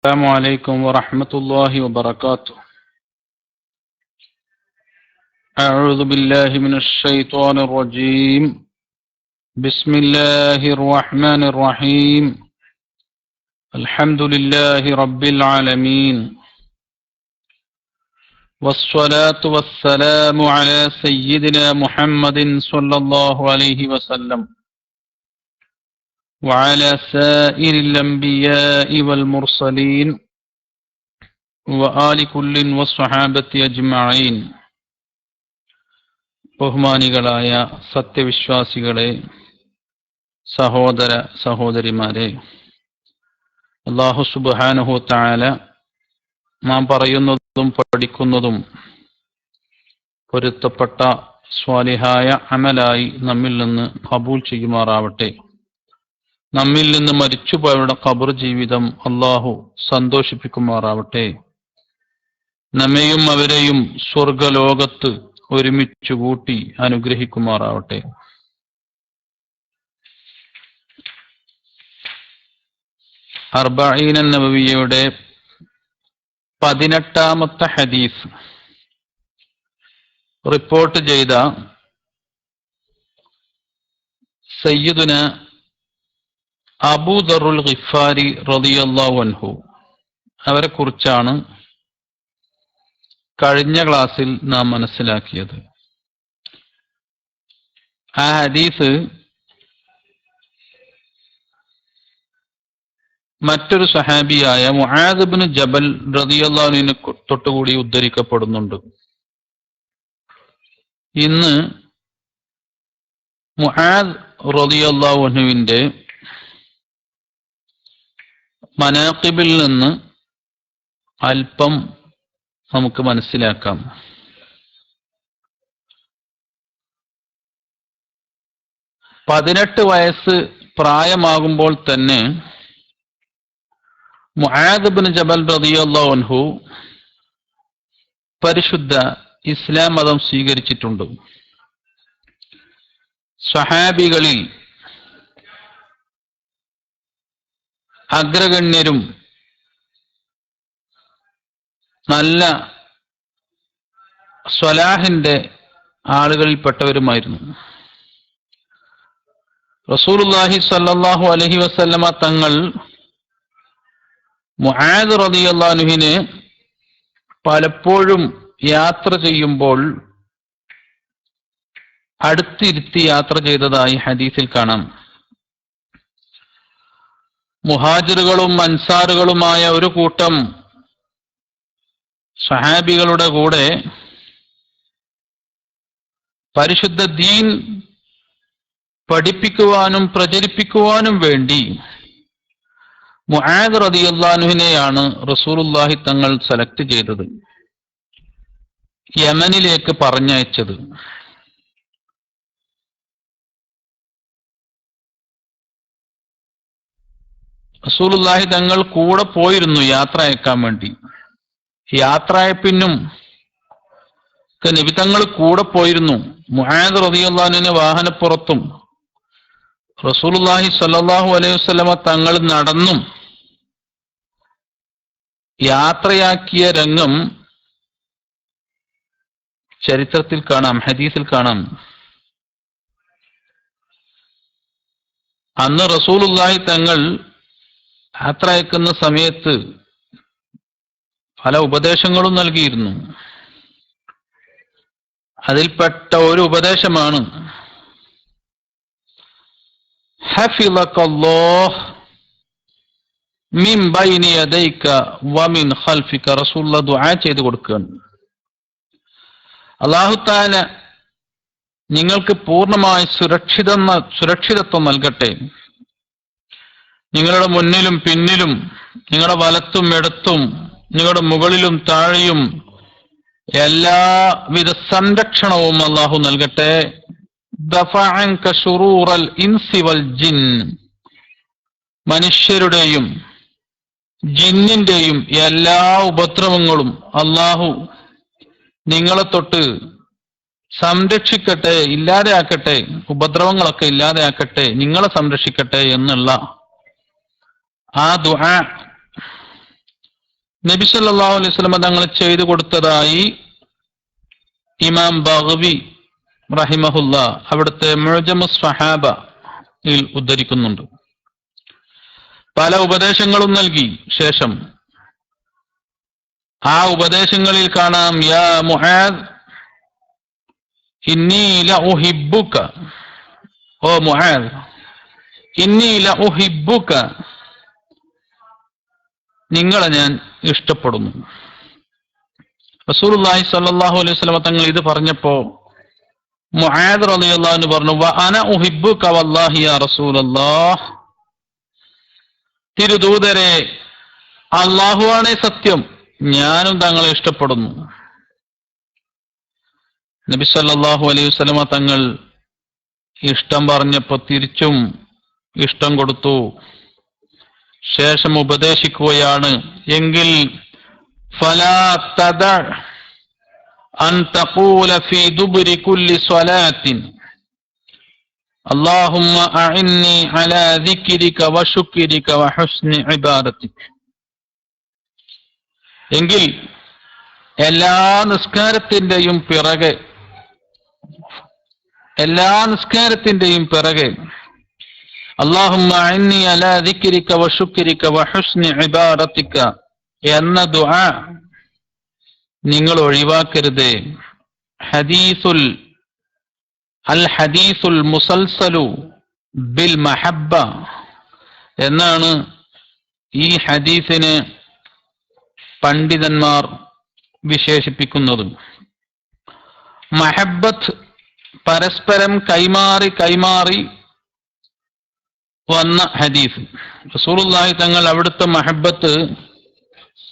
السلام عليكم ورحمة الله وبركاته. أعوذ بالله من الشيطان الرجيم. بسم الله الرحمن الرحيم. الحمد لله رب العالمين. والصلاة والسلام على سيدنا محمد صلى الله عليه وسلم. وعلى سائر الأنبياء والمرسلين وآل كل والصحابة أجمعين ബഹുമാനികളായ സത്യവിശ്വാസികളെ സഹോദര സഹോദരിമാരെ അള്ളാഹു സുബാനുഹു താല നാം പറയുന്നതും പഠിക്കുന്നതും പൊരുത്തപ്പെട്ട സ്വാലിഹായ അമലായി നമ്മിൽ നിന്ന് കബൂൽ ചെയ്യുമാറാവട്ടെ നമ്മിൽ നിന്ന് മരിച്ചുപോയവരുടെ ഖബർ ജീവിതം അള്ളാഹു സന്തോഷിപ്പിക്കുമാറാവട്ടെ. നമ്മെയും അവരെയും സ്വർഗലോകത്ത് ഒരുമിച്ച് കൂട്ടി അനുഗ്രഹിക്കുമാറാവട്ടെ. അർബീന നബവിയുടെ പതിനെട്ടാമത്തെ ഹദീസ് റിപ്പോർട്ട് ചെയ്ത സയ്യിദുന അബൂദറുൽ ഖിഫാരി റളിയല്ലാഹു അൻഹു. അവരെ കുറിച്ചാണ് കഴിഞ്ഞ ക്ലാസ്സിൽ നാം മനസ്സിലാക്കിയത്. ആ ഹദീസ് മറ്റൊരു സഹാബിയായ മുആദ് ജബൽ റളിയല്ലാഹുവിനെ തൊട്ടുകൂടി ഉദ്ധരിക്കപ്പെടുന്നുണ്ട്. ഇന്ന് മുആദ് റളിയല്ലാഹുവിന്റെ മനാക്കിബിൽ നിന്ന് അല്പം നമുക്ക് മനസ്സിലാക്കാം. പതിനെട്ട് വയസ്സ് പ്രായമാകുമ്പോൾ തന്നെ മുആദബിൻ ജബൽ റതിയല്ലാഹു പരിശുദ്ധ ഇസ്ലാം മതം സ്വീകരിച്ചിട്ടുണ്ട്. സ്വഹാബികളിൽ അഗ്രഗണ്യരും നല്ല സ്വലാഹിന്റെ ആളുകളിൽപ്പെട്ടവരുമായിരുന്നു. റസൂലുല്ലാഹി സല്ലാഹു അലഹി വസല്ലമ തങ്ങൾ മുഹാദ് റതിയല്ലാനുഹിനെ പലപ്പോഴും യാത്ര ചെയ്യുമ്പോൾ അടുത്തിരുത്തി യാത്ര ചെയ്തതായി ഹദീസിൽ കാണാം. മുഹാജിറുകളും അൻസാറുകളുമായ ഒരു കൂട്ടം സഹാബികളുടെ കൂടെ പരിശുദ്ധ ദീൻ പഠിപ്പിക്കുവാനും പ്രചരിപ്പിക്കുവാനും വേണ്ടി മുഹാദ് റതിയുല്ലാനുഹിനെയാണ് റസൂലുല്ലാഹി തങ്ങൾ സെലക്ട് ചെയ്തത്. യമനിലേക്ക് പറഞ്ഞയച്ചത്. റസൂലുല്ലാഹി തങ്ങൾ കൂടെ പോയിരുന്നു യാത്ര അയക്കാൻ വേണ്ടി യാത്രയപ്പിനും നബി തങ്ങൾ കൂടെ പോയിരുന്നു. മുഹാദ് റതിയുള്ളാഹിന്റെ വാഹനപ്പുറത്തും. റസൂലുല്ലാഹി സല്ലാഹു അലൈഹി വസ്ലമ തങ്ങൾ നടന്നും യാത്രയാക്കിയ രംഗം ചരിത്രത്തിൽ കാണാം ഹദീസിൽ കാണാം. അന്ന് റസൂലുല്ലാഹി തങ്ങൾ യാത്ര അയക്കുന്ന സമയത്ത് പല ഉപദേശങ്ങളും നൽകിയിരുന്നു. അതിൽപ്പെട്ട ഒരു ഉപദേശമാണ് മിൻ വമിൻ ഖൽഫിക ദുആ ചെയ്തു കൊടുക്കുകയാണ്. തആല നിങ്ങൾക്ക് പൂർണമായി സുരക്ഷിത സുരക്ഷിതത്വം നൽകട്ടെ. നിങ്ങളുടെ മുന്നിലും പിന്നിലും നിങ്ങളുടെ വലത്തും ഇടത്തും നിങ്ങളുടെ മുകളിലും താഴെയും എല്ലാവിധ സംരക്ഷണവും അള്ളാഹു നൽകട്ടെ. ജിൻ. മനുഷ്യരുടെയും ജിന്നിന്റെയും എല്ലാ ഉപദ്രവങ്ങളും അള്ളാഹു നിങ്ങളെ തൊട്ട് സംരക്ഷിക്കട്ടെ ഇല്ലാതെയാക്കട്ടെ ഉപദ്രവങ്ങളൊക്കെ ഇല്ലാതെയാക്കട്ടെ നിങ്ങളെ സംരക്ഷിക്കട്ടെ എന്നുള്ള ആ ദുആ. നബി സല്ലല്ലാഹു അലൈഹി വസല്ലം തങ്ങൾ ചെയ്തു കൊടുത്തതായി ഇമാം ബഗ്വി റഹിമഹുല്ല അവിടുത്തെ മുഴജമു സ്വഹാബ ഉദ്ധരിക്കുന്നുണ്ട്. പല ഉപദേശങ്ങളും നൽകി. ശേഷം ആ ഉപദേശങ്ങളിൽ കാണാം യാ മുഹാദ് ഇന്നി ലഉഹിബ്ബുക ഓ മുഹാദ് ഇന്നി ലഉഹിബ്ബുക നിങ്ങളെ ഞാൻ ഇഷ്ടപ്പെടുന്നു. റസൂലുള്ളാഹി സ്വല്ലല്ലാഹു അലൈഹി വസല്ലം തങ്ങൾ ഇത് പറഞ്ഞപ്പോ റളിയല്ലാഹു അൻഹു പറഞ്ഞു അന തിരുദൂതരെ അള്ളാഹുവാണേ സത്യം ഞാനും തങ്ങളെ ഇഷ്ടപ്പെടുന്നു. നബി സല്ലാഹു അലൈഹി വസ്ലമ തങ്ങൾ ഇഷ്ടം പറഞ്ഞപ്പോ തിരിച്ചും ഇഷ്ടം കൊടുത്തു. ശേഷം ഉപദേശിക്കുകയാണ് എങ്കിൽ ഫലാ തദ അൻ തഖൂല ഫീ ദുബരി കുല്ലി സ്വലാത്തിൻ اللهم أعني على ذكرك وشكرك وحسن عبادتك എങ്കിൽ എല്ലാ നിസ്കാരത്തിന്റെയും പിറകെ എല്ലാ നിസ്കാരത്തിന്റെയും പിറകെ അള്ളാഹുമ്മ അന്നി അലാ ദിക്രിക വ ഹുസ്നി ഇബാദത്തിക എന്ന ദുആ. നിങ്ങൾ ഒഴിവാക്കരുത്. ഹദീസുൽ അൽ ഹദീസുൽ മുസൽസലു ബിൽ മഹബ്ബ. എന്നാണ് ഈ ഹദീസിനെ പണ്ഡിതന്മാർ വിശേഷിപ്പിക്കുന്നത്. മഹബത്ത് പരസ്പരം കൈമാറി കൈമാറി വന്ന ഹദീഫ് റസൂലുള്ളാഹി തങ്ങൾ അവിടുത്തെ മഹബത്ത്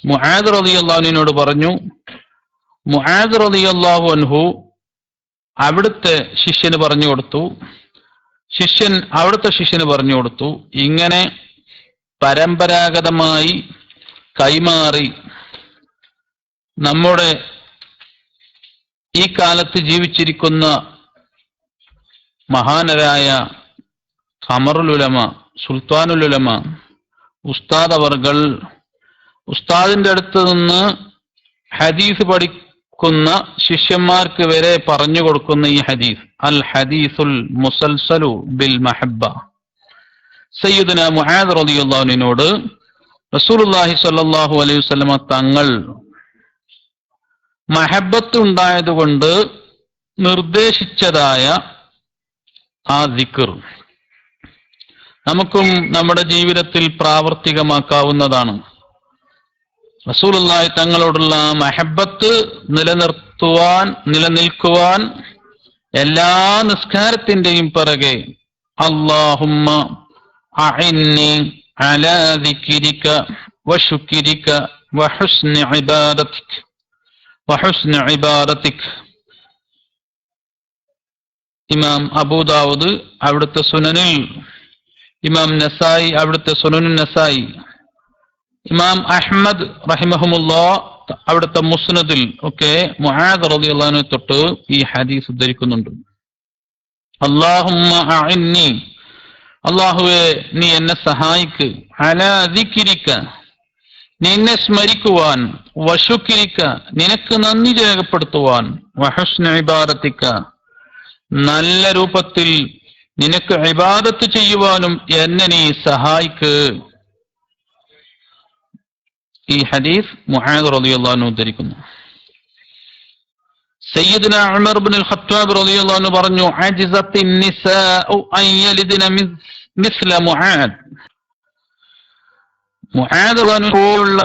മുഹാദ് റതി അള്ളാഹുനോട് പറഞ്ഞു മുആദ് റളിയല്ലാഹു അൻഹു അവിടുത്തെ ശിഷ്യന് പറഞ്ഞു കൊടുത്തു. ശിഷ്യൻ അവിടുത്തെ ശിഷ്യന് പറഞ്ഞു കൊടുത്തു. ഇങ്ങനെ പരമ്പരാഗതമായി കൈമാറി നമ്മുടെ ഈ കാലത്ത് ജീവിച്ചിരിക്കുന്ന മഹാനരായ ഖമറുലുലമ സുൽത്താനുലുലമ ഉസ്താദ് അവർകൾ ഉസ്താദിന്റെ അടുത്ത് നിന്ന് ഹദീസ് പഠിക്കുന്ന ശിഷ്യന്മാർക്ക് വരെ പറഞ്ഞു കൊടുക്കുന്ന ഈ ഹദീസ് അൽ ഹദീസുൽ മുസൽസലു ബിൽ മഹബ്ബ. സയ്യിദുന മുഹാദ് റളിയല്ലാഹുവിനോട് റസൂലുള്ളാഹി സ്വല്ലല്ലാഹു അലൈഹി വസല്ലമ തങ്ങൾ മഹബത്ത് ഉണ്ടായതുകൊണ്ട് നിർദ്ദേശിച്ചതായ ആ ദിക്ർ. നമുക്കും നമ്മുടെ ജീവിതത്തിൽ പ്രാവർത്തികമാക്കാവുന്നതാണ്. റസൂലുള്ളാഹി തങ്ങളോടുള്ള മഹബത്ത് നിലനിർത്തുവാൻ നിലനിൽക്കുവാൻ എല്ലാ നിസ്കാരത്തിന്റെയും പിറകെ അള്ളാഹുമ്മ അഇന്നി അലാ ഇമാം അബൂദാവൂദ് അവിടുത്തെ സുനനിൽ ഇമാം നസായി അവിടുത്തെ സുനനു നസായി. ഇമാം അഹ്മദ് റഹിമഹമുല്ലാ അവിടുത്തെ മുസ്നദിൽ ഒക്കെ മുഹാദ് റളിയല്ലാഹു തൊട്ട് ഈ ഹദീസ് ഉദ്ധരിക്കുന്നുണ്ട്. അല്ലാഹുമ്മ അഇന്നി അള്ളാഹുവെ നീ എന്നെ സഹായിക്ക്. അലാ നീ നിന്നെ സ്മരിക്കുവാൻ. വശുക്കിരിക്ക നിനക്ക് നന്ദി രേഖപ്പെടുത്തുവാൻ. വഹസ്ന ഇബാദത്തിക്ക നല്ല രൂപത്തിൽ നിനക്ക് ഇബാദത്ത് ചെയ്യുവാനും എന്നെ നീ സഹായിക്ക്. ഈ ഹദീസ് മുഹാദ് റളിയല്ലാഹു ഉദ്ധരിക്കുന്നു. സയ്യിദ്ന ഉമർ ഇബ്നുൽ ഖത്താബ് റളിയല്ലാഹു അൻഹു പറഞ്ഞു അജിസത്തിൻ നിസാഉ അൻ യലിദ്ന മിസ്ല മുആദ് മുആദ് പോലുള്ള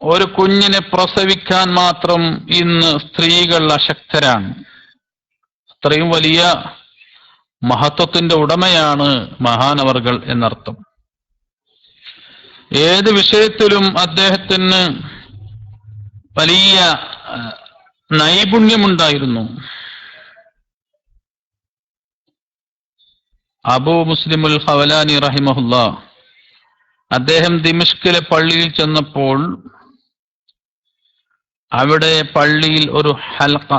ഒരു കുഞ്ഞിനെ പ്രസവിക്കാൻ മാത്രം ഇന്ന് സ്ത്രീകൾ അശക്തരാണ്. അത്രയും വലിയ മഹത്വത്തിന്റെ ഉടമയാണ് മഹാനവർകൾ എന്നർത്ഥം. ഏത് വിഷയത്തിലും അദ്ദേഹത്തിന് വലിയ നൈപുണ്യമുണ്ടായിരുന്നു. അബൂ മുസ്ലിമുൽ ഹവലാനി റഹിമഹുല്ല അദ്ദേഹം ദിമിഷ്കിലെ പള്ളിയിൽ ചെന്നപ്പോൾ അവിടെ പള്ളിയിൽ ഒരു ഹൽക്ക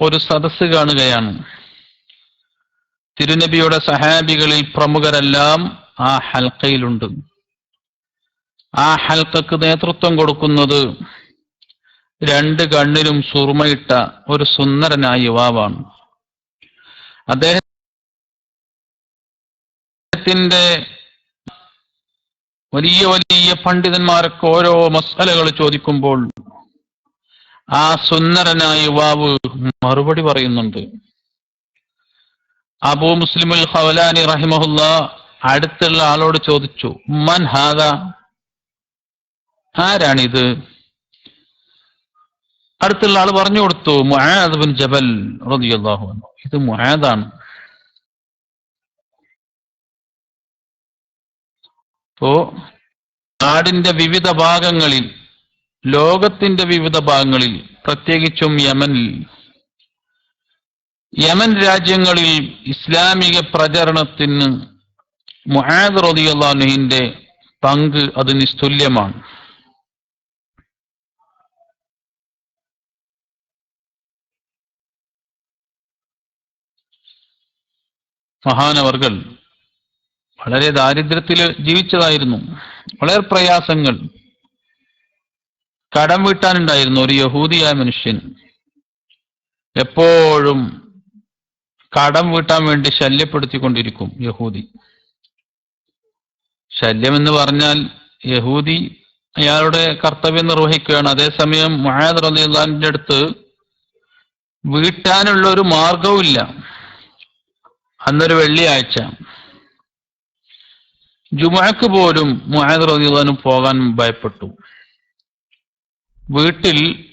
ഒരു സദസ്സ് കാണുകയാണ്. തിരുനബിയുടെ സഹാബികളിൽ പ്രമുഖരെല്ലാം ആ ഹൽക്കയിലുണ്ട് ആ ഹൽക്കക്ക് നേതൃത്വം കൊടുക്കുന്നത് രണ്ട് കണ്ണിലും സുറുമയിട്ട ഒരു സുന്ദരനായ യുവാവാണ്. അദ്ദേഹത്തിന്റെ വലിയ വലിയ പണ്ഡിതന്മാരൊക്കെ ഓരോ മസാലകൾ ചോദിക്കുമ്പോൾ ആ സുന്ദരനായ യുവാവ് മറുപടി പറയുന്നുണ്ട്. അബൂ മുസ്ലിമുൽ ഹവലാനി റഹിമഹുല്ല അടുത്തുള്ള ആളോട് ചോദിച്ചു മൻ ഹാദ ആരാണിത്? അടുത്തുള്ള ആൾ പറഞ്ഞു കൊടുത്തു മുആദ് ബിൻ ജബൽ റളിയല്ലാഹു അൻഹു. ഇത് മുആദാണ്. ഇപ്പോ നാടിന്റെ വിവിധ ഭാഗങ്ങളിൽ ലോകത്തിന്റെ വിവിധ ഭാഗങ്ങളിൽ പ്രത്യേകിച്ചും യമനിൽ യമൻ രാജ്യങ്ങളിൽ ഇസ്ലാമിക പ്രചരണത്തിന് മുഹാദ് റളിയല്ലാഹുവിന്റെ പങ്ക് അത് നിസ്തുല്യമാണ് മഹാനവർകൾ വളരെ ദാരിദ്ര്യത്തിൽ ജീവിച്ചതായിരുന്നു. വളരെ പ്രയാസങ്ങൾ. കടം വീട്ടാനുണ്ടായിരുന്നു ഒരു യഹൂദിയായ മനുഷ്യൻ. എപ്പോഴും കടം വീട്ടാൻ വേണ്ടി ശല്യപ്പെടുത്തിക്കൊണ്ടിരിക്കും യഹൂദി. ശല്യം എന്ന് പറഞ്ഞാൽ യഹൂദി അയാളുടെ കർത്തവ്യം നിർവഹിക്കുകയാണ്. അതേസമയം മഹാദ് റലിന്റെ അടുത്ത് വീട്ടാനുള്ള ഒരു മാർഗവുമില്ല അന്നൊരു വെള്ളിയാഴ്ച. ജുമാക്ക് പോലും മുഹാദ് റലിദാനും പോകാൻ ഭയപ്പെട്ടു. വീട്ടിൽ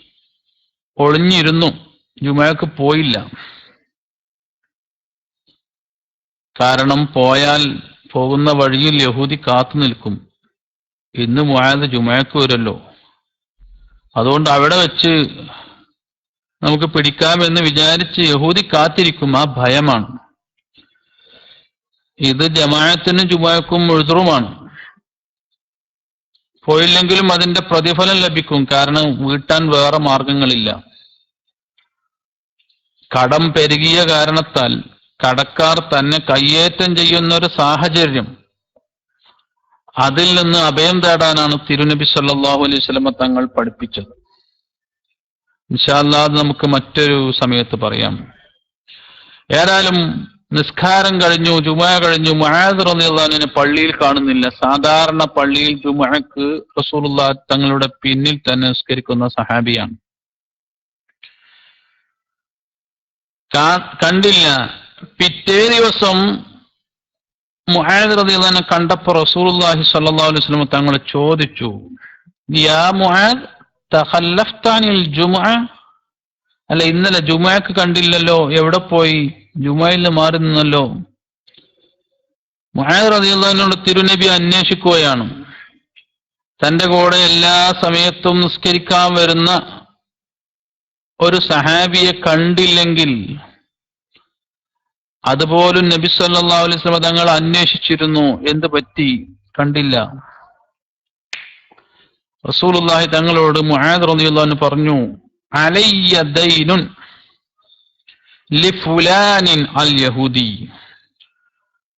ഒളിഞ്ഞിരുന്നു. ജുമാക്ക് പോയില്ല. കാരണം പോയാൽ പോകുന്ന വഴിയിൽ യഹൂദി കാത്തു നിൽക്കും. ഇന്ന് മുഹാദ് ജുമയക്ക് വരുമല്ലോ. അതുകൊണ്ട് അവിടെ വെച്ച് നമുക്ക് പിടിക്കാമെന്ന് വിചാരിച്ച് യഹൂദി കാത്തിരിക്കും. ആ ഭയമാണ്. ഇത് ജമായത്തിനും ജുമായക്കും മുഴുതുറുമാണ് പോയില്ലെങ്കിലും അതിന്റെ പ്രതിഫലം ലഭിക്കും. കാരണം വീട്ടാൻ വേറെ മാർഗങ്ങളില്ല കടം പെരുകിയ കാരണത്താൽ കടക്കാർ തന്നെ കയ്യേറ്റം ചെയ്യുന്ന ഒരു സാഹചര്യം. അതിൽ നിന്ന് അഭയം തേടാനാണ് തിരുനബി സല്ലാഹു അലൈഹി സ്വലമ തങ്ങൾ പഠിപ്പിച്ചത്. ഇൻഷാല്ലാ അത് നമുക്ക് മറ്റൊരു സമയത്ത് പറയാം. ഏതായാലും നിസ്കാരം കഴിഞ്ഞു ജുമ കഴിഞ്ഞു മുഹാദ് റളിയല്ലാഹുവിനെ പള്ളിയിൽ കാണുന്നില്ല. സാധാരണ പള്ളിയിൽ ജുമഴക്ക് റസൂലുള്ള തങ്ങളുടെ പിന്നിൽ തന്നെ നിസ്കരിക്കുന്ന സഹാബിയാണ്. കണ്ടില്ല. പിറ്റേ ദിവസം മുഹാദ് റളിയല്ലാഹുവിനെ കണ്ടപ്പോൾ റസൂലുള്ളാഹി സ്വല്ലല്ലാഹു അലൈഹി വസല്ലം തങ്ങൾ ചോദിച്ചു ജുമുഅ? അല്ല ഇന്നലെ ജുമാക്ക് കണ്ടില്ലല്ലോ എവിടെ പോയി? നിന്ന് മാറി നിന്നല്ലോ മുഹാദ് റളിയല്ലാഹുവിനോട് തിരുനബി അന്വേഷിക്കുകയാണ്. തന്റെ കൂടെ എല്ലാ സമയത്തും നിസ്കരിക്കാൻ വരുന്ന ഒരു സഹാബിയെ കണ്ടില്ലെങ്കിൽ അതുപോലും നബി സല്ലാ അലൈഹി തങ്ങൾ അന്വേഷിച്ചിരുന്നു. എന്ത് പറ്റി? കണ്ടില്ല. റസൂലുള്ളാഹി തങ്ങളോട് റളിയല്ലാഹു അൻഹു പറഞ്ഞു അലയ്യ ദൈനുൻ ലിഫുലാനിൻ അൽ യഹൂദി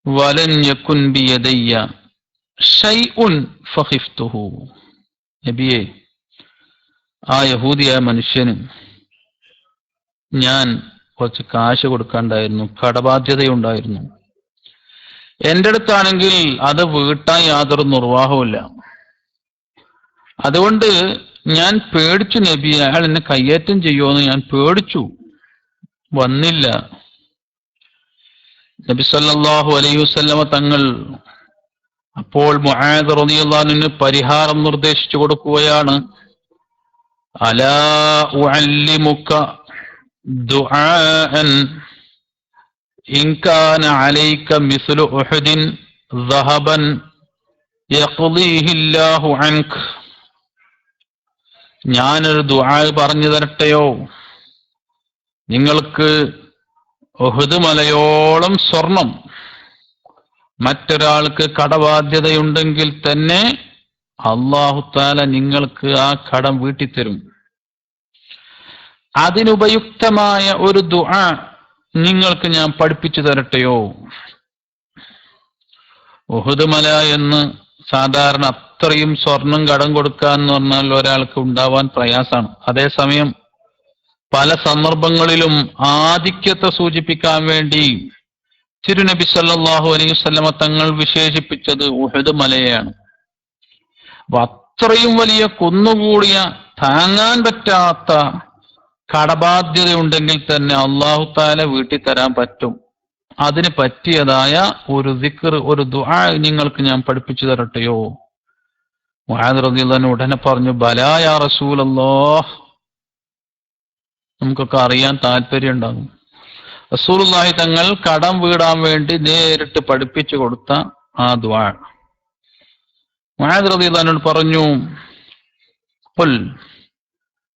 വലൻ യകുൻ ബിയദയ്യ ഷൈഉൻ ഫഖിഫ്തുഹു നബിയെ ആ യഹൂദിയായ മനുഷ്യന് ഞാൻ കുറച്ച് കാശ് കൊടുക്കാണ്ടായിരുന്നു കടബാധ്യതയുണ്ടായിരുന്നു. എന്റെ അടുത്താണെങ്കിൽ അത് വീട്ടാൻ യാതൊരു നിർവാഹവുമില്ല. അതുകൊണ്ട് ഞാൻ പേടിച്ചു നബി അയാൾ എന്നെ കയ്യേറ്റം ചെയ്യുമെന്ന് ഞാൻ പേടിച്ചു. വന്നില്ല. നബി സല്ലാഹു അലൈഹി വസല്ലമ തങ്ങൾ അപ്പോൾ റളിയല്ലാഹുവിന് പരിഹാരം നിർദ്ദേശിച്ചു കൊടുക്കുകയാണ്. അലാ ഉഅല്ലിമുക ദുആഅൻ ഇൻ കാന അലൈക മിസ്ലു ഉഹദിൻ ذهبا يقضيه الله عنك ഞാനൊരു ദുആ പറഞ്ഞു തരട്ടെയോ നിങ്ങൾക്ക് ഒഹുദ് മലയോളം സ്വർണം മറ്റൊരാൾക്ക് കടബാധ്യതയുണ്ടെങ്കിൽ തന്നെ അള്ളാഹുത്താല നിങ്ങൾക്ക് ആ കടം വീട്ടിത്തരും അതിനുപയുക്തമായ ഒരു ദുആ നിങ്ങൾക്ക് ഞാൻ പഠിപ്പിച്ചു തരട്ടെയോ? ഉഹുദ് മല എന്ന് സാധാരണ അത്രയും സ്വർണം കടം കൊടുക്കുക എന്ന് പറഞ്ഞാൽ ഒരാൾക്ക് ഉണ്ടാവാൻ പ്രയാസമാണ്. അതേസമയം പല സന്ദർഭങ്ങളിലും ആധിക്യത്തെ സൂചിപ്പിക്കാൻ വേണ്ടി തിരുനബി സല്ലാഹു അലൈഹി വസല്ലമ തങ്ങൾ വിശേഷിപ്പിച്ചത് ഉഹദ് മലയാണ്. അത്രയും വലിയ കുന്നുകൂടിയ താങ്ങാൻ പറ്റാത്ത കടബാധ്യത ഉണ്ടെങ്കിൽ തന്നെ അള്ളാഹു താല വീട്ടിൽ തരാൻ പറ്റും. അതിന് പറ്റിയതായ ഒരു ദിക്കർ ഒരു ദുആ നിങ്ങൾക്ക് ഞാൻ പഠിപ്പിച്ചു തരട്ടെയോ? ഉടനെ പറഞ്ഞു ബലായ യാ റസൂലല്ലാഹ്. നമുക്കൊക്കെ അറിയാൻ താല്പര്യം ഉണ്ടാകും. റസൂലുള്ളാഹി തങ്ങൾ കടം വീടാൻ വേണ്ടി നേരിട്ട് പഠിപ്പിച്ചു കൊടുത്ത ആ ദ്വാ മുഹാദ് റളിയല്ലാഹു പറഞ്ഞു ഖുൽ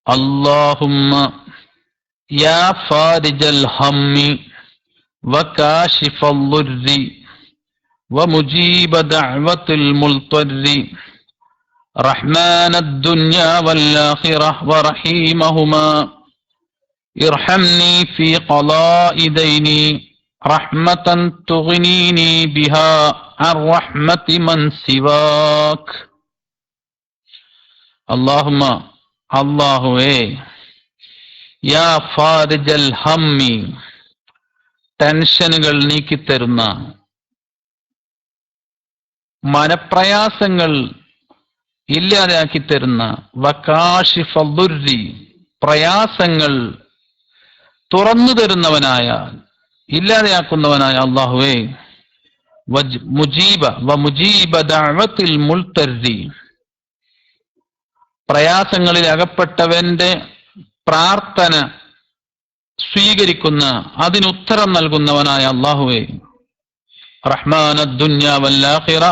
അല്ലാഹുമ്മ يا فارج الهم وكاشف الضر ومجيب دعوة الملطر. رحمن الدنيا والآخرة ورحيمهما. ارحمني في قضاء ديني رحمة تغنيني بها عن رحمة من سواك. اللهم الله, إيه. യാ ഫാരിജൽ ഹമ്മി ടെൻഷനുകൾ നീക്കിത്തരുന്ന. മനപ്രയാസങ്ങൾ ഇല്ലാതാക്കി തരുന്ന വക്കാഷിഫുരി പ്രയാസങ്ങൾ തുറന്നു തരുന്നവനായ ഇല്ലാതെയാക്കുന്നവനായ അള്ളാഹുവേ. മുജീബ വ മുജീബ ദാഴത്തിൽ മുൾത്തരുതി പ്രയാസങ്ങളിൽ അകപ്പെട്ടവന്റെ പ്രാർത്ഥന സ്വീകരിക്കുന്ന അതിനുത്തരം നൽകുന്നവനായ അള്ളാഹുവേ റഹ്മാന ദുന്യാവല്ലാഹിറ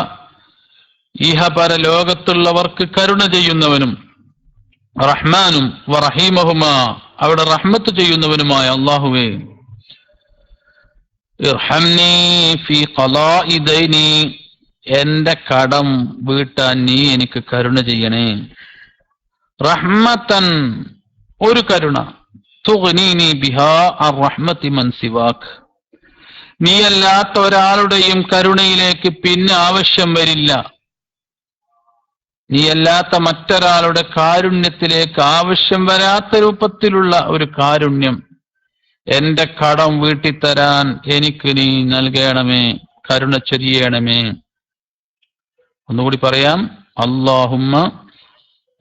ഇഹപര ലോകത്തുള്ളവർക്ക് കരുണ ചെയ്യുന്നവനും റഹ്മാനും വറഹീമഹുമ അവിടെ റഹ്മത്ത് ചെയ്യുന്നവനുമായ അള്ളാഹുവേ എന്റെ കടം വീട്ടാൻ നീ എനിക്ക് കരുണ ചെയ്യണേ. റഹ്മത്തൻ ഒരു കരുണ. തുഗ്നീനി ബിഹാ അർ റഹ്മത്തി നീ നീയല്ലാത്ത ഒരാളുടെയും കരുണയിലേക്ക് പിന്നെ ആവശ്യം വരില്ല. നീയല്ലാത്ത മറ്റൊരാളുടെ കാരുണ്യത്തിലേക്ക് ആവശ്യം വരാത്ത രൂപത്തിലുള്ള ഒരു കാരുണ്യം. എന്റെ കടം വീട്ടിത്തരാൻ എനിക്ക് നീ നൽകണമേ കരുണ ചൊരിയണമേ. ഒന്നുകൂടി പറയാം. അള്ളാഹുമ്മ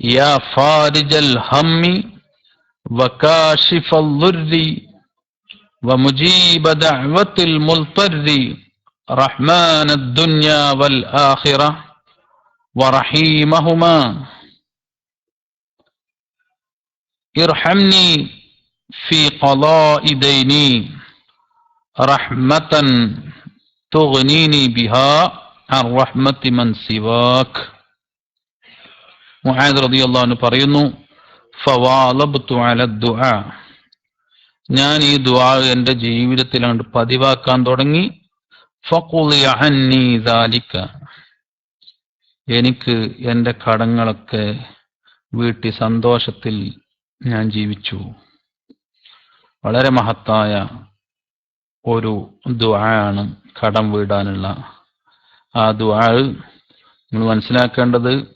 യാ ഫാരിജൽ ഹമ്മി وكاشف الضر ومجيب دعوة المضطر رحمن الدنيا والآخرة ورحيمهما ارحمني في قضاء ديني رحمة تغنيني بها عن رحمة من سواك മുഹാദ് റളിയല്ലാഹു അൻഹു പറയുന്നു ദുആ. ഞാൻ ഈ ദുആ എന്റെ ജീവിതത്തിൽ അങ്ങോട്ട് പതിവാക്കാൻ തുടങ്ങി. ദാലിക. എനിക്ക് എന്റെ കടങ്ങളൊക്കെ വീട്ടി സന്തോഷത്തിൽ ഞാൻ ജീവിച്ചു. വളരെ മഹത്തായ ഒരു ദുആണ് കടം വീടാനുള്ള. ആ ദുആ നിങ്ങൾ മനസ്സിലാക്കേണ്ടത്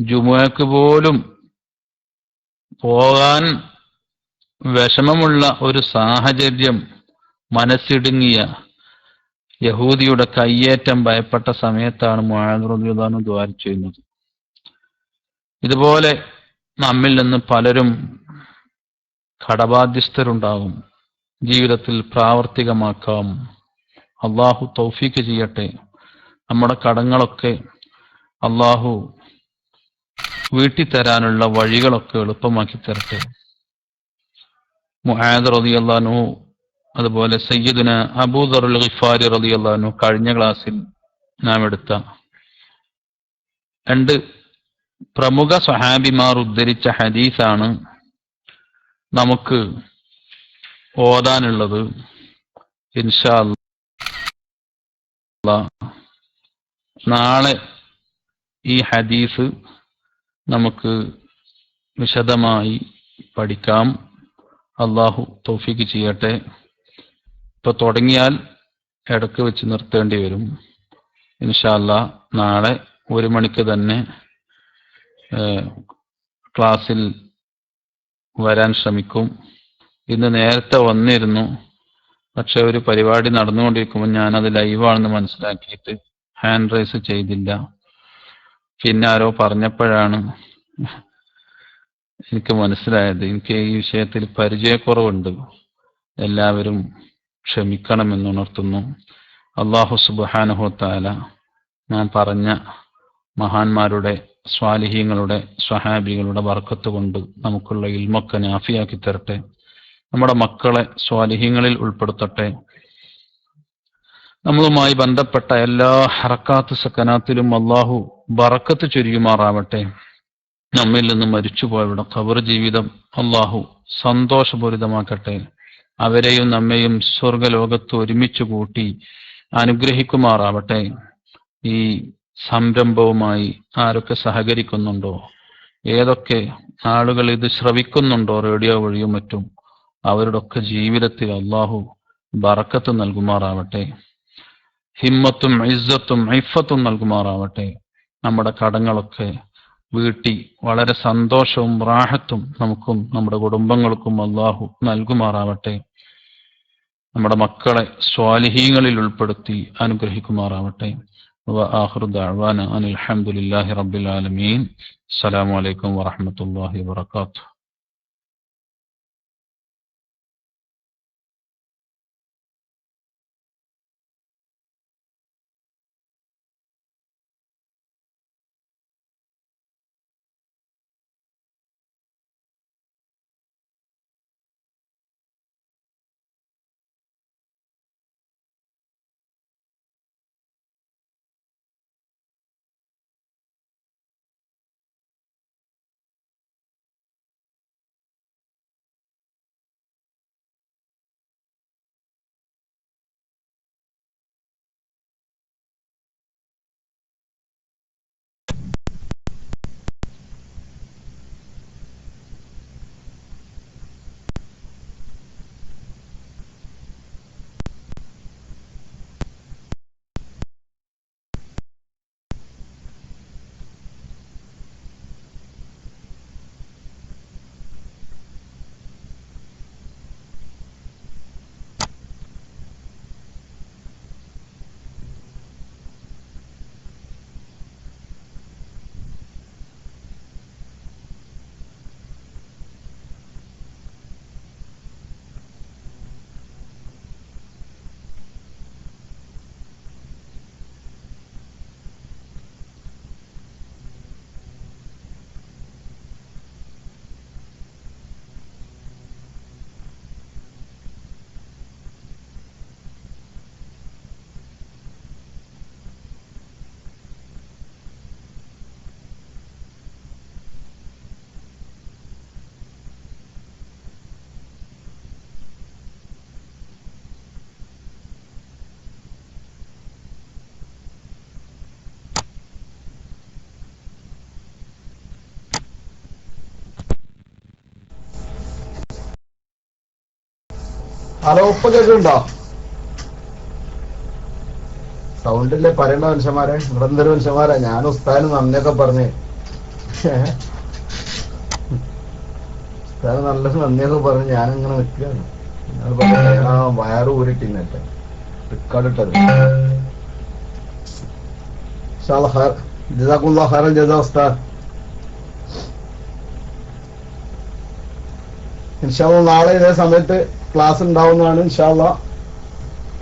ജുമുഅക്ക് പോലും പോകാൻ വിഷമമുള്ള ഒരു സാഹചര്യം മനസ്സിടുങ്ങിയ യഹൂദിയുടെ കയ്യേറ്റം ഭയപ്പെട്ട സമയത്താണ് മുഴുവൻ ദ്വാര ചെയ്യുന്നത്. ഇതുപോലെ നമ്മിൽ നിന്ന് പലരും കടബാധ്യസ്ഥരുണ്ടാകും ജീവിതത്തിൽ പ്രാവർത്തികമാക്കാം. അള്ളാഹു തൗഫീക്ക് ചെയ്യട്ടെ. നമ്മുടെ കടങ്ങളൊക്കെ അള്ളാഹു വീട്ടിത്തരാനുള്ള വഴികളൊക്കെ എളുപ്പമാക്കി തരട്ടെ. മുഹാദ് റതി അള്ളാനു അതുപോലെ സയ്യിദിന അബൂദറുൽ ഖിഫാരി റതി അള്ളാനു കഴിഞ്ഞ ക്ലാസ്സിൽ നാം എടുത്ത രണ്ട് പ്രമുഖ സഹാബിമാർ ഉദ്ധരിച്ച ഹദീസാണ് നമുക്ക് ഓതാനുള്ളത്. ഇൻഷാ നാളെ ഈ ഹദീസ് നമുക്ക് വിശദമായി പഠിക്കാം. അള്ളാഹു തോഫിക്ക് ചെയ്യട്ടെ. ഇപ്പൊ തുടങ്ങിയാൽ ഇടയ്ക്ക് വെച്ച് നിർത്തേണ്ടി വരും. ഇൻഷാല്ല നാളെ ഒരു മണിക്ക് തന്നെ ക്ലാസ്സിൽ വരാൻ ശ്രമിക്കും. ഇന്ന് നേരത്തെ വന്നിരുന്നു. പക്ഷെ ഒരു പരിപാടി നടന്നുകൊണ്ടിരിക്കുമ്പോൾ ഞാനത് ലൈവാണെന്ന് മനസ്സിലാക്കിയിട്ട് ഹാൻഡ് റൈസ് ചെയ്തില്ല. പിന്നെ ആരോ പറഞ്ഞപ്പോഴാണ് എനിക്ക് മനസ്സിലായത്. എനിക്ക് ഈ വിഷയത്തിൽ പരിചയക്കുറവുണ്ട്. എല്ലാവരും ക്ഷമിക്കണമെന്ന് ഉണർത്തുന്നു അള്ളാഹു സുബാനുഹോത്താല ഞാൻ പറഞ്ഞ മഹാന്മാരുടെ സ്വാലിഹീങ്ങളുടെ സ്വഹാബികളുടെ വർക്കത്ത് കൊണ്ട് നമുക്കുള്ള ഇൽമൊക്കെ നാഫിയാക്കി തരട്ടെ. നമ്മുടെ മക്കളെ സ്വാലിഹീങ്ങളിൽ ഉൾപ്പെടുത്തട്ടെ. നമ്മളുമായി ബന്ധപ്പെട്ട എല്ലാ ഹറക്കാത്ത് സക്കനാത്തിലും അള്ളാഹു ബറക്കത്ത് ചൊരിയുമാറാവട്ടെ. നമ്മിൽ നിന്ന് മരിച്ചുപോയവരുടെ ഖബർ ജീവിതം അള്ളാഹു സന്തോഷപൂരിതമാക്കട്ടെ. അവരെയും നമ്മെയും സ്വർഗലോകത്ത് ഒരുമിച്ച് കൂട്ടി അനുഗ്രഹിക്കുമാറാവട്ടെ. ഈ സംരംഭവുമായി ആരൊക്കെ സഹകരിക്കുന്നുണ്ടോ? ഏതൊക്കെ ആളുകൾ ഇത് ശ്രവിക്കുന്നുണ്ടോ റേഡിയോ വഴിയും മറ്റും? അവരുടെ ഒക്കെ ജീവിതത്തിൽ അള്ളാഹു ബറക്കത്ത് നൽകുമാറാവട്ടെ. ഹിമ്മത്തും ഇസ്സത്തും ഐഫത്തും നൽകുമാറാവട്ടെ. നമ്മുടെ കടങ്ങളൊക്കെ വീട്ടി വളരെ സന്തോഷവും റാഹത്തും നമുക്കും നമ്മുടെ കുടുംബങ്ങൾക്കും അള്ളാഹു നൽകുമാറാവട്ടെ. നമ്മുടെ മക്കളെ സ്വാലിഹീങ്ങളിൽ ഉൾപ്പെടുത്തി അനുഗ്രഹിക്കുമാറാവട്ടെ. അനിൽ അലഹമുല്ലാഹി റബ്ബിൽ ആലമീൻ. അസ്സലാമലൈക്കും വറഹമത്തല്ലാഹി വാത്തു ഹലോ ഉപ്പ കേൾക്കുന്നുണ്ടോ സൗണ്ടില്ലേ പറയണ്ട മനുഷ്യന്മാരെ? ഇവിടെ എന്തൊരു മനുഷ്യന്മാരാ? ഞാൻ ഉസ്താദിന് നന്ദിയൊക്കെ പറഞ്ഞേ. ഉസ്താദിന് നല്ല നന്ദിയൊക്കെ പറഞ്ഞ് ഞാനിങ്ങനെ നിൽക്കുകയാണ്. ഞാൻ ആ വയറ് ഉസ്താദ്. ഇൻഷാല്ല നാളെ ഇതേ സമയത്ത് ക്ലാസ് ഉണ്ടാവുന്നതാണ് ഇൻഷാല്ല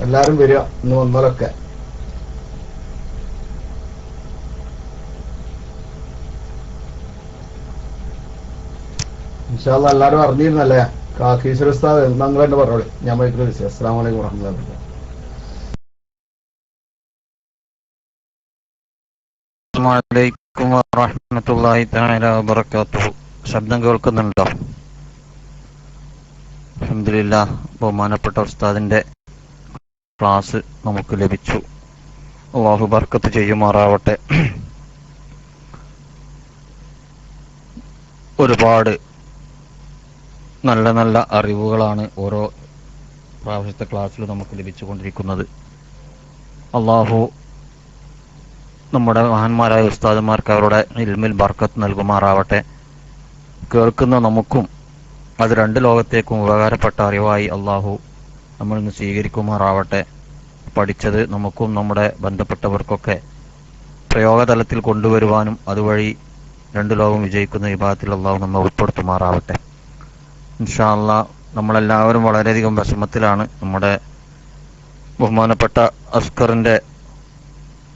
എല്ലാരും വരിക ഇന്ന് വന്നവരൊക്കെ. ഇൻഷാല്ല എല്ലാരും അറിഞ്ഞിരുന്നല്ലേ? കാക്കീശ്വര ഉസ്താദ് നിങ്ങൾ തന്നെ പറഞ്ഞോളി. ഞാൻ മൈക്കിൾ വിളിച്ചത് അസ്സാം വലൈക്കും വറഹമുല്ലാ വറഹ്മത്തുള്ളാഹി തആല വബറകാതുഹു ശബ്ദം കേൾക്കുന്നുണ്ടോ? അൽഹംദുലില്ലാ ബഹുമാനപ്പെട്ട ഉസ്താദിന്റെ ക്ലാസ് നമുക്ക് ലഭിച്ചു. അള്ളാഹു ബർക്കത്ത് ചെയ്യുമാറാവട്ടെ. ഒരുപാട് നല്ല നല്ല അറിവുകളാണ് ഓരോ പ്രാവശ്യത്തെ ക്ലാസ്സിൽ നമുക്ക് ലഭിച്ചുകൊണ്ടിരിക്കുന്നത്. അള്ളാഹു നമ്മുടെ മഹാന്മാരായ ഉസ്താദന്മാർക്ക് അവരുടെ ഇൽമിൽ ബർക്കത്ത് നൽകുമാറാവട്ടെ. കേൾക്കുന്ന നമുക്കും അത് രണ്ട് ലോകത്തേക്കും ഉപകാരപ്പെട്ട അറിവായി അള്ളാഹു നമ്മൾ ഇന്ന് സ്വീകരിക്കുമാറാവട്ടെ. പഠിച്ചത് നമുക്കും നമ്മുടെ ബന്ധപ്പെട്ടവർക്കൊക്കെ പ്രയോഗതലത്തിൽ കൊണ്ടുവരുവാനും അതുവഴി രണ്ട് ലോകം വിജയിക്കുന്ന വിഭാഗത്തിൽ അള്ളാഹു നമ്മെ ഉൾപ്പെടുത്തുമാറാവട്ടെ. ഇൻഷാല്ല നമ്മളെല്ലാവരും വളരെയധികം വിഷമത്തിലാണ്. നമ്മുടെ ബഹുമാനപ്പെട്ട അസ്കറിന്റെ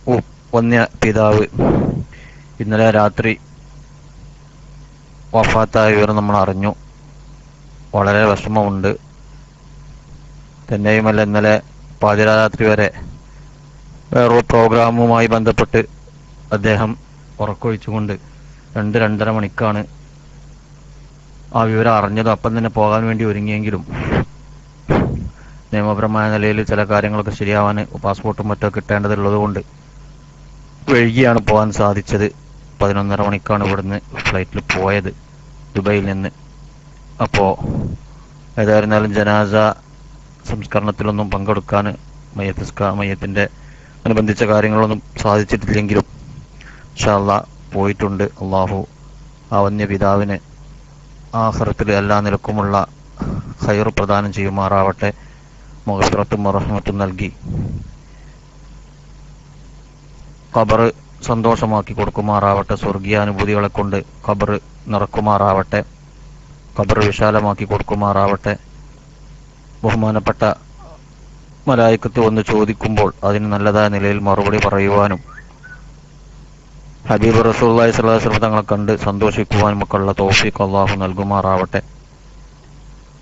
ഉ- വന്യ പിതാവ് ഇന്നലെ രാത്രി വഫാത്തായ വിവരം നമ്മൾ അറിഞ്ഞു. വളരെ വിഷമമുണ്ട്. തന്നെയുമല്ല ഇന്നലെ പാതിരാത്രി വരെ വേറൊരു പ്രോഗ്രാമുമായി ബന്ധപ്പെട്ട് അദ്ദേഹം ഉറക്കൊഴിച്ചുകൊണ്ട് രണ്ട് രണ്ടര മണിക്കാണ് ആ വിവരം അറിഞ്ഞത് അപ്പം തന്നെ പോകാൻ വേണ്ടി ഒരുങ്ങിയെങ്കിലും നിയമപരമായ നിലയിൽ ചില കാര്യങ്ങളൊക്കെ ശരിയാവാൻ പാസ്പോർട്ടും മറ്റോ കിട്ടേണ്ടതുള്ളത് കൊണ്ട് വൈകിയാണ് പോകാൻ സാധിച്ചത്. പതിനൊന്നര മണിക്കാണ് ഇവിടുന്ന് ഫ്ലൈറ്റിൽ പോയത്. ദുബൈയിൽ നിന്ന്. അപ്പോൾ ഏതായിരുന്നാലും ജനാസ സംസ്കരണത്തിലൊന്നും പങ്കെടുക്കാൻ മയ്യത്തിസ്ക മയ്യത്തിന്റെ അനുബന്ധിച്ച കാര്യങ്ങളൊന്നും സാധിച്ചിട്ടില്ലെങ്കിലും ഷാല്ല പോയിട്ടുണ്ട്. അള്ളാഹു ആ വന്യ പിതാവിന് ആഹ്റത്തിൽ എല്ലാ നിലക്കുമുള്ള ഹൈർ പ്രദാനം ചെയ്യുമാറാവട്ടെ. മുഖഫിറത്തും റഹ്മത്തും നൽകി. ഖബർ സന്തോഷമാക്കി കൊടുക്കുമാറാവട്ടെ. സ്വർഗീയാനുഭൂതികളെ കൊണ്ട് ഖബർ നിറക്കുമാറാവട്ടെ. ഖബർ വിശാലമാക്കി കൊടുക്കുമാറാവട്ടെ. ബഹുമാനപ്പെട്ട മലായിക്കത്ത് വന്ന് ചോദിക്കുമ്പോൾ അതിന് നല്ലതായ നിലയിൽ മറുപടി പറയുവാനും ഹബീബ് റസൂള്ളി സ്വലാസ്ലം തങ്ങളെ കണ്ട് സന്തോഷിക്കുവാനും ഒക്കെയുള്ള തോഫിക്ക് അള്ളാഹു നൽകുമാറാവട്ടെ.